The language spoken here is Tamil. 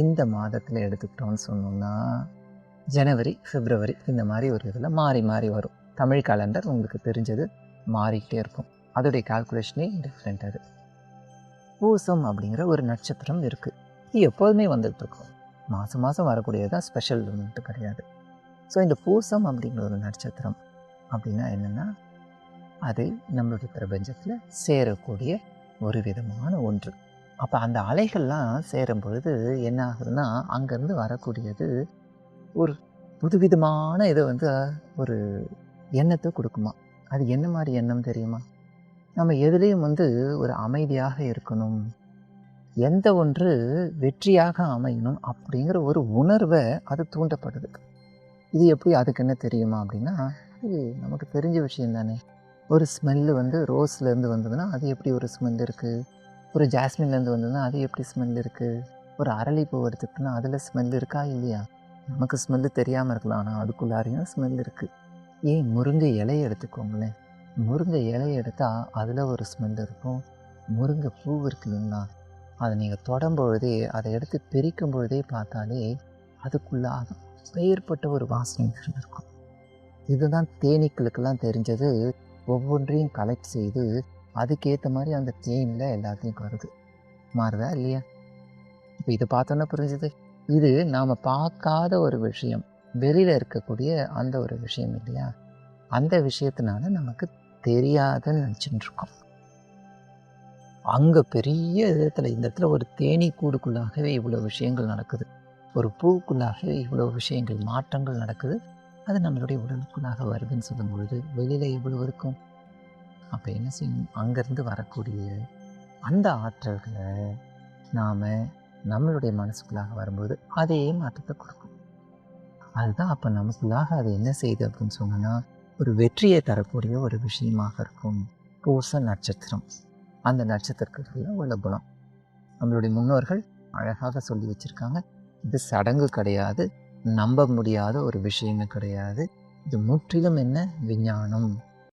இந்த மாதத்தில் எடுத்துக்கிட்டோம்னு சொன்னோம்னா ஜனவரி பிப்ரவரி இந்த மாதிரி ஒரு இதில் மாறி மாறி வரும். தமிழ் கேலண்டர் உங்களுக்கு தெரிஞ்சது மாறிக்கிட்டே இருக்கும். அதோடைய கால்குலேஷனே டிஃப்ரெண்ட் அது. பூசம் அப்படிங்கிற ஒரு நட்சத்திரம் இருக்குது இது எப்போதுமே வந்துட்டு இருக்கும். மாதம் மாதம் வரக்கூடியதான் ஸ்பெஷல் ஒன்று கிடையாது. ஸோ இந்த பூசம் அப்படிங்கிற ஒரு நட்சத்திரம் அப்படின்னா என்னென்னா அது நம்மளுடைய பிரபஞ்சத்தில் சேரக்கூடிய ஒரு விதமான ஒன்று. அப்போ அந்த அலைகள்லாம் சேரும் பொழுது என்ன ஆகுதுன்னா அங்கேருந்து வரக்கூடியது ஒரு புதுவிதமான இதை வந்து ஒரு எண்ணத்தை கொடுக்குமா? அது என்ன மாதிரி எண்ணம் தெரியுமா? நம்ம எதுலேயும் வந்து ஒரு அமைதியாக இருக்கணும். எந்த ஒன்று வெற்றியாக அமையணும் அப்படிங்கிற ஒரு உணர்வை அது தூண்டப்படுது. இது எப்படி அதுக்கு என்ன தெரியுமா அப்படின்னா இது நமக்கு தெரிஞ்ச விஷயம் தானே. ஒரு ஸ்மெல்லு வந்து ரோஸ்லேருந்து வந்ததுன்னா அது எப்படி ஒரு ஸ்மெல் இருக்குது ஒரு ஜாஸ்மின்லேருந்து வந்ததுன்னா அது எப்படி ஸ்மெல் இருக்குது ஒரு அரளிப்பூ எடுத்துக்கிட்டோன்னா அதில் ஸ்மெல் இருக்கா இல்லையா? நமக்கு ஸ்மெல்லு தெரியாமல் இருக்கலாம் ஆனால் அதுக்குள்ளாரையும் ஸ்மெல் இருக்குது ஏன் முருங்கை இலையை எடுத்துக்கோங்களேன். முருங்கை இலையை எடுத்தால் அதில் ஒரு ஸ்மெல் இருக்கும். முருங்கை பூ இருக்கு இல்லைங்களா? அதை நீங்கள் தொடம்பொழுதே அதை எடுத்து பிரிக்கும் பொழுதே பார்த்தாலே அதுக்குள்ளாக பெயர்பட்ட ஒரு வாசனை இருக்கும். இதுதான் தேனீக்களுக்கெல்லாம் தெரிஞ்சது. ஒவ்வொன்றையும் கலெக்ட் செய்து அதுக்கேற்ற மாதிரி அந்த தேனில் எல்லாத்தையும் வருது மாறுதா இல்லையா? இப்போ இதை பார்த்தோன்னா புரிஞ்சுது. இது நாம் பார்க்காத ஒரு விஷயம் வெளியில் இருக்கக்கூடிய அந்த ஒரு விஷயம் இல்லையா? அந்த விஷயத்தினால நமக்கு தெரியாதுன்னு நினச்சிட்டு இருக்கோம் அங்கே பெரிய விதத்தில் இந்த இடத்துல ஒரு தேனி கூடுக்குள்ளாகவே இவ்வளோ விஷயங்கள் நடக்குது. ஒரு பூக்குள்ளாகவே இவ்வளோ விஷயங்கள் மாற்றங்கள் நடக்குது. அது நம்மளுடைய உடலுக்குள்ளாக வருதுன்னு சொல்லும் பொழுது வெளியில் எவ்வளோ இருக்கும்? அப்போ என்ன செய்யணும்? அங்கேருந்து வரக்கூடிய அந்த ஆற்றல்களை நாம் நம்மளுடைய மனசுக்குள்ளாக வரும்போது அதே மாற்றத்தை கொடுக்கும். அதுதான் அப்போ நமக்குள்ளாக அது என்ன செய்யுது அப்படின்னு சொன்னோன்னா ஒரு வெற்றியை தரக்கூடிய ஒரு விஷயமாக இருக்கும். பூச நட்சத்திரம். அந்த நட்சத்திரத்துக்குள்ள உள்ள குணம். நம்மளுடைய முன்னோர்கள் அழகாக சொல்லி வச்சுருக்காங்க. இது சடங்கு கிடையாது. நம்ப முடியாத ஒரு விஷயமே கிடையாது. இது முற்றிலும் என்ன? விஞ்ஞானம்.